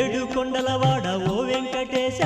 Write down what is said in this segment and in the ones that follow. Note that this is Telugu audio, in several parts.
ఏడు కొండలవాడ ఓ వెంకటేశ.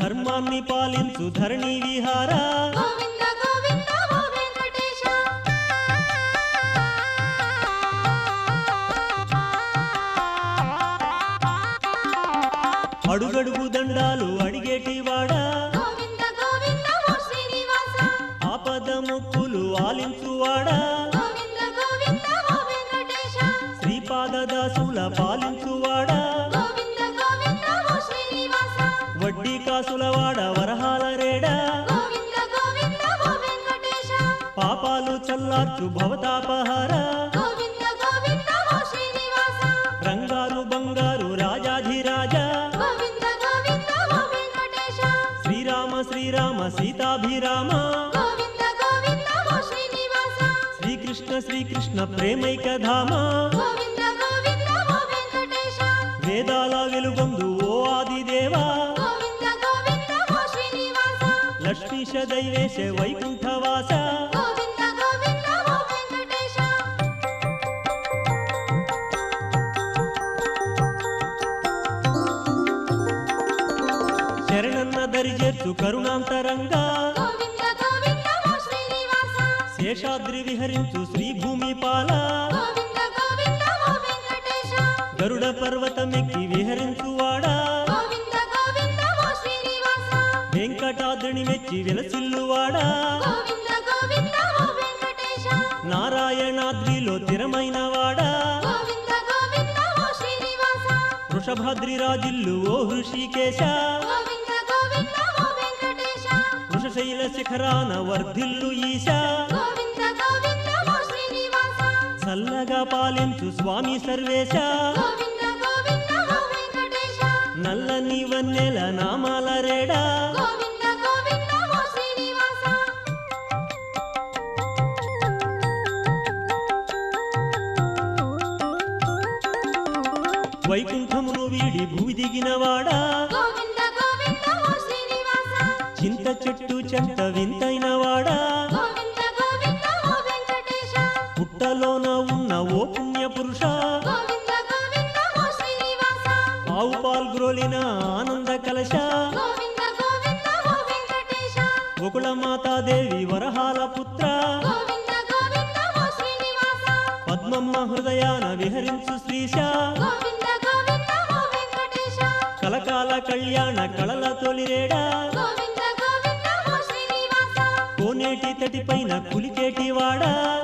ధర్మాన్ని పాలించు ధరణి విహార. అడుగడుగు దండాలు అడిగేటి వాడా గోవింద గోవింద ఓ శ్రీనివాస. ఆపద మొక్కులు ఆలించువాడా. గోవింద గోవింద ఓ వెంకటేశ. శ్రీపాద దాసుల పాలించువాడా. వడ్డీ కాసుల వాడ వరహాల రేడా పాపాలు చల్లార్చు భవతాపహార. రంగారు బంగారు రాజాధిరాజా. శ్రీరామ శ్రీరామ సీతాభిరామ. శ్రీకృష్ణ శ్రీకృష్ణ ప్రేమైక ధామ వేదాల వెలుగొందు ఓ ఆదిదేవా. లక్ష్మీశ దైవేశ వైకుంఠవాస. శరణన్న దరిజేర్చు కరుణాంతరంగా. శేషాద్రి విహరించు శ్రీభూమి పాల గరుడ పర్వతమెక్కి విహరించువాడా వెంకటాద్రిని మెచ్చి విలసిల్లువాడా వెంకటేశ. నారాయణాద్రిలో తిరమైన వాడా వృషభాద్రి రాజిల్లు ఓ హృషికేశ. వృషశైల శిఖరాన వర్ధిల్లు ఈశా. చల్లగా పాలించు స్వామి సర్వేశ. గోవింద గోవింద ఓ వెంకటేశ. నల్లని వన్నెల నామాల రేడా. వైకుంఠమును వీడి భూమి దిగినవాడా? చింత చెట్టు చెంత వింతైన వాడా గోవింద గోవింద ఓ వెంకటేశ. పుట్టలోన ఉన్న ఓ పుణ్య పురుష ఆవు పాల్గ్రోలిన ఆనంద కలశ? గోకుల మాతాదేవి వరహాల పుత్ర? పద్మమ్మ హృదయాన విహరించు శ్రీశ కలకాల కళ్యాణ కళల తొలిరేడా. కోనేటి తటిపైన కులికేటి వాడా.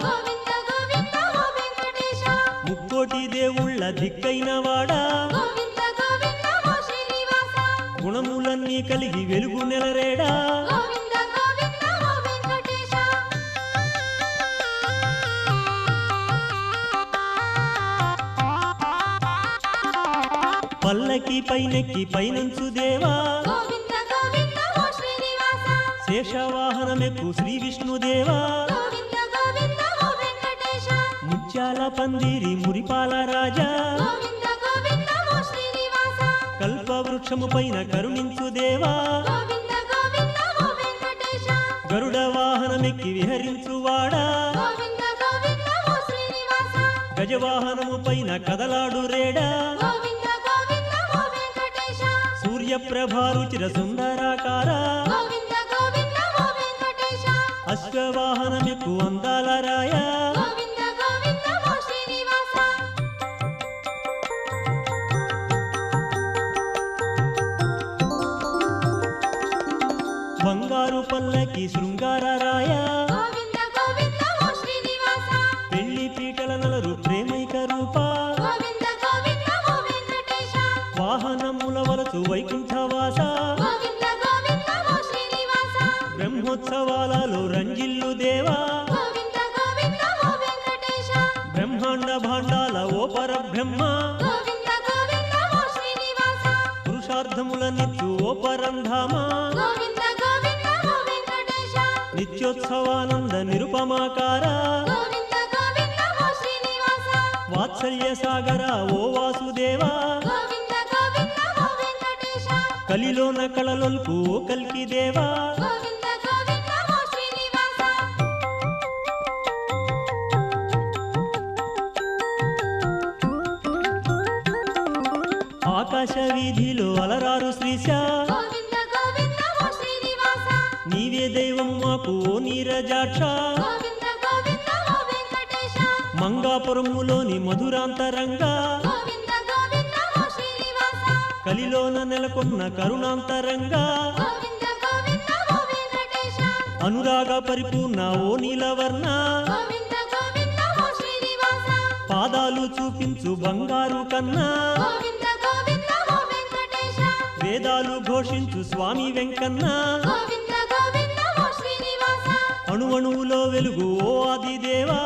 ముక్కోటి దేవుళ్ళ దిక్కైన వాడా. గుణములన్నీ కలిగి వెలుగు నెలరేడా. పల్లకి పైనెక్కి పైనంచు దేవా. శేషవాహనమెక్కు శ్రీ విష్ణుదేవా ముత్యాల పందిరి మురిపాల రాజా. కల్పవృక్షము పైన కరుణించు దేవా. గరుడ వాహనమెక్కి విహరించువాడా గజవాహనము పైన కదలాడు రేడా. సూర్యప్రభారుచిర సుందరాకార అశ్వవాహనమెక్కు అందాల రాయ. బంగారు పల్లకి శృంగార రాయ. పెళ్ళి పీటల నలరు ప్రేమైక రూప. వాహనముల వలసు వైకుంఠవాస పురుషార్థముల నిత్యు ఓ పరంధామ. గోవింద గోవింద ఓ వెంకటేశ నిత్యోత్సవానంద నిరుపమాకార. వాత్సల్య సాగర ఓ వాసుదేవా. కలిలోన కళలొల్పు ఓ ఆకాశ వీధిలో అలరారు శ్రీశ. నీవే దైవం మాకు ఓ నీరజాక్ష. మంగాపురములోని మధురాంతరంగా. కలిలోన నెలకొన్న కరుణాంతరంగా. అనురాగ పరిపూర్ణ ఓ నీలవర్ణ. పాదాలు చూపించు బంగారు కన్నా. వేదాలు ఘోషించు స్వామి వెంకన్న. అణువణువులో వెలుగు ఓ ఆదిదేవా.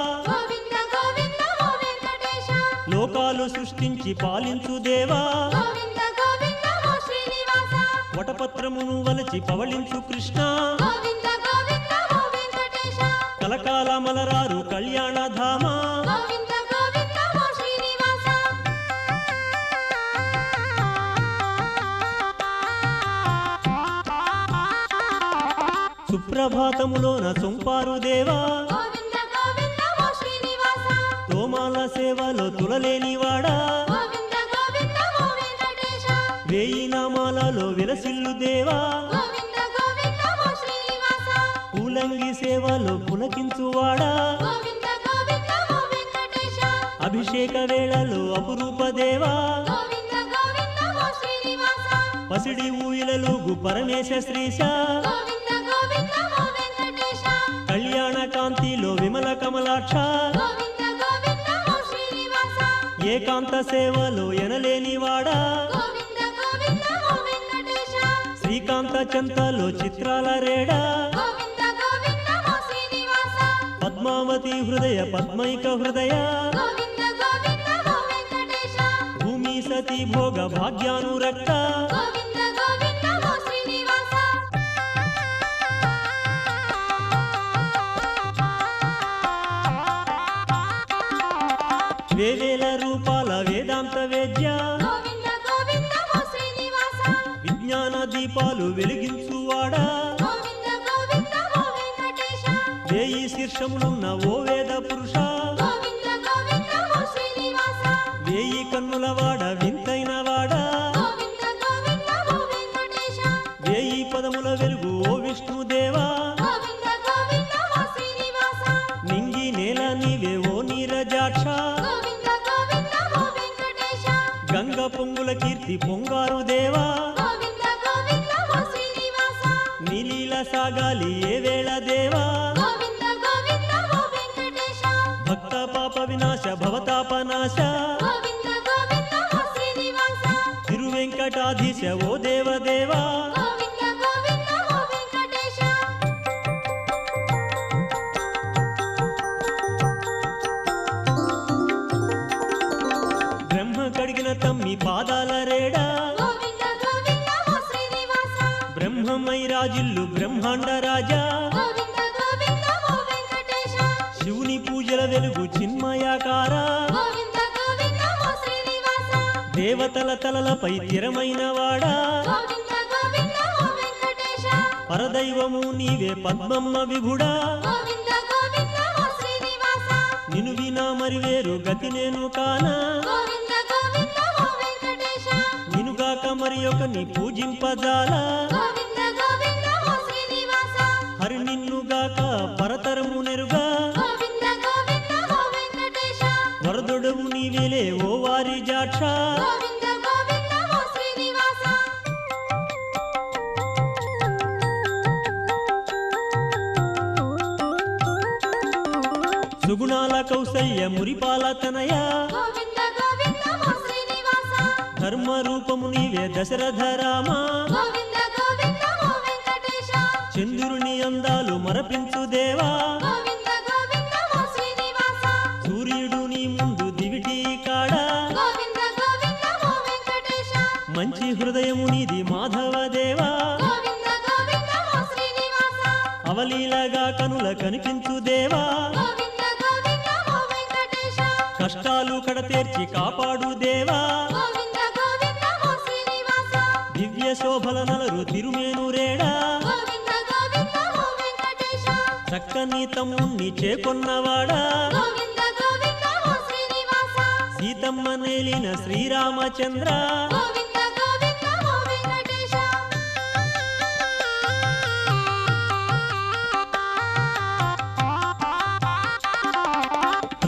లోకాలు సృష్టించి పాలించు దేవా. వటపత్రమును వలచి పవళించు కృష్ణ. కలకాల మలరారు కళ్యాణధామ. సుప్రభాతములోన సొంపారు దేవా. తోమాల సేవలో తులలేనివాడా వేయి నామాలలో విలసిల్లు దేవా. పూలంగి సేవలో పులకించువాడా అభిషేక వేళలో అపురూప దేవా. పసిడి ఊయలలుగు పరమేశ శ్రీశ. ఏకాంత సేవలో ఎనలేనివాడా శ్రీకాంత చెంతలో చిత్రాల రేడా? పద్మావతి హృదయ పద్మైక హృదయ? భూమి సతి భోగ భాగ్యానురక్త? దీపాలు వెలిగించువాడా? వేయి శీర్షములున్న ఓ వేద పురుష. వేయి కన్నుల వాడ వింతైన వాడా? వేయి పదముల వెలుగు ఓ విష్ణుదేవా నింగి నేల నీవే ఓ నీరజాక్ష. గంగ పొంగుల కీర్తి పొంగారు దేవా? సాగాలి ఏ వేళ దేవా? భక్త పాప వినాశ భవతాపనాశ తిరువెంకటాధీశ ఓ దేవదేవా. బ్రహ్మ కడిగిన తమ్మి పాదాల దేవతల తలలపై తిరమైన వాడా? పరదైవము నీవే పద్మమ్మ విభుడా. నిను వినా మరి వేరు గతి నేను కానా? నినుగాక మరి పూజింపజాలా? గోవింద ఓ శ్రీనివాస. హరి నిన్నుగాక పరతరము నెరుగా? వరదొడవు నీవేలే ఓ వారి జాక్ష? సుగుణాల కౌసల్య మురిపాల తనయ. ధర్మ రూపము నీవే దశరథ రామా. చంద్రుని అందాలు మరపించు దేవా. సూర్యుడు నీ ముందు దివిటి కాడ. మంచి హృదయము నీది మాధవ దేవా. అవలీలగా కనుల కనిపించు దేవా. కడతేర్చి కాపాడు దేవా. దివ్య శోభల నలరు తిరుమేనురేడా చక్కని తమ్ముణ్ణి చేకొన్నవాడా. సీతమ్మ నేలిన శ్రీరామచంద్ర.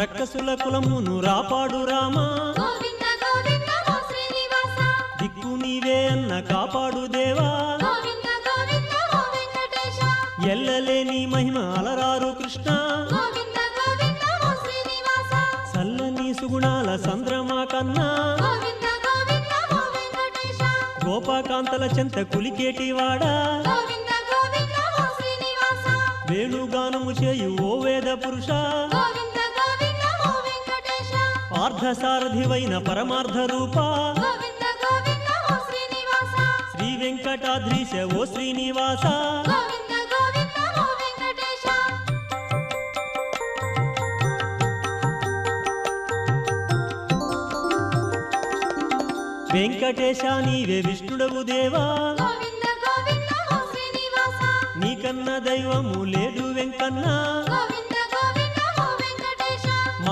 రక్కసుల కులమును రాపాడు రామా. దిక్కు నీవే అన్న కాపాడు దేవా. ఎల్లలేని మహిమ అలరారు కృష్ణ. చల్లని సుగుణాల సంద్రమా కన్నా. గోపాకాంతల చెంత కులికేటివాడా. వేణుగానము చేయు ఓ వేద పురుష. పార్థసారథివైన పరమార్థ రూప శ్రీ వెంకటాద్రీశ ఓ శ్రీనివాస. వెంకటేశ. నీవే విష్ణుడవు దేవా. నీకన్న దైవము లేడు వెంకన్న.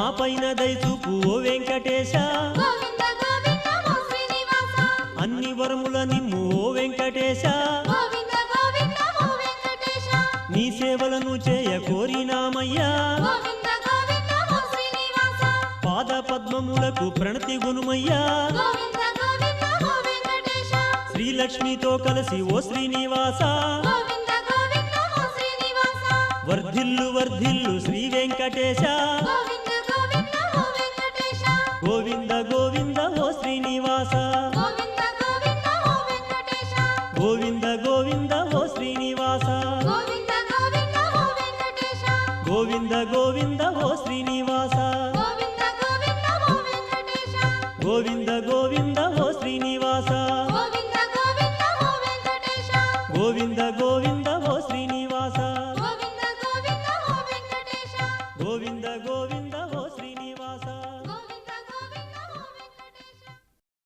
మా పైన దయచూపు ఓ వెంకటేశ. అన్ని వరముల నిమ్ము ఓ వెంకటేశ. నీ సేవలను చేయ కోరినామయ్యా. పాద పద్మములకు ప్రణతి గునుమయ్యా. శ్రీలక్ష్మితో కలిసి ఓ శ్రీనివాస. వర్ధిల్లు వర్ధిల్లు శ్రీ వెంకటేశ. గోవింద గోవింద ఓ శ్రీనివాస. గోవింద గోవింద ఓ శ్రీనివాస. గోవింద గోవింద ఓ శ్రీనివాస.